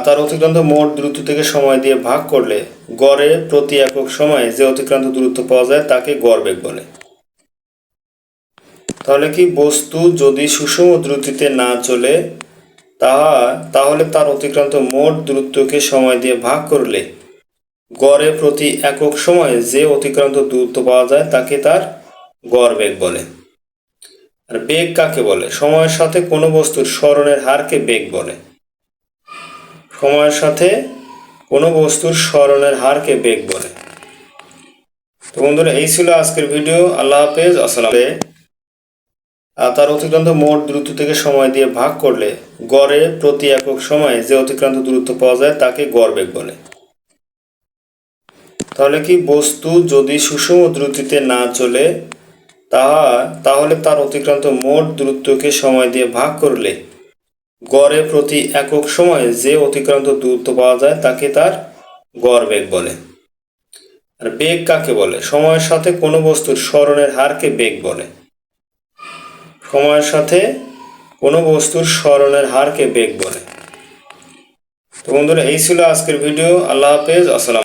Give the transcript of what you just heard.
তার অতিক্রান্ত মোট দূরত্ব থেকে সময় দিয়ে ভাগ করলে গড়ে প্রতি একক সময়ে যে অতিক্রান্ত দূরত্ব পাওয়া যায় তাকে গড় বেগ বলে। তাহলে কি বস্তু যদি সুষম দ্রুতিতে না চলে, তাহা, তাহলে তার অতিক্রান্ত মোট দূরত্বকে সময় দিয়ে ভাগ করলে গড়ে প্রতি একক সময়ে যে অতিক্রান্ত দূরত্ব পাওয়া যায় তাকে তার গড় বেগ বলে। আর বেগ কাকে বলে? সময়ের সাথে কোনো বস্তুর স্মরণের হারকে বেগ বলে। সময়ের সাথে কোনো বস্তুর স্মরণের হারকে বেগ বলে। তো বন্ধুরা, এই ছিল আজকের ভিডিও। আল্লাহ হাফেজ, আসসালাম তার অতিক্রান্ত মোট দূরত্ব থেকে সময় দিয়ে ভাগ করলে গড়ে প্রতি একক সময়ে যে অতিক্রান্ত দূরত্ব পাওয়া যায় তাকে গড় বেগ বলে। তাহলে কি বস্তু যদি সুষম দ্রুতিতে না চলে, তাহা তাহলে তার অতিক্রান্ত মোট দূরত্বকে সময় দিয়ে ভাগ করলে গড়ে প্রতি একক সময়ে যে অতিক্রান্ত দূরত্ব পাওয়া যায় তাকে তার গড় বেগ বলে। আর বেগ কাকে বলে? সময়ের সাথে কোনো বস্তুর স্মরণের হারকে বেগ বলে। সময়ের সাথে কোনো বস্তুর স্মরণের হারকে বেগ বলে। তো বন্ধুরা, এই ছিল আজকের ভিডিও। আল্লাহ হাফেজ। আসসালাম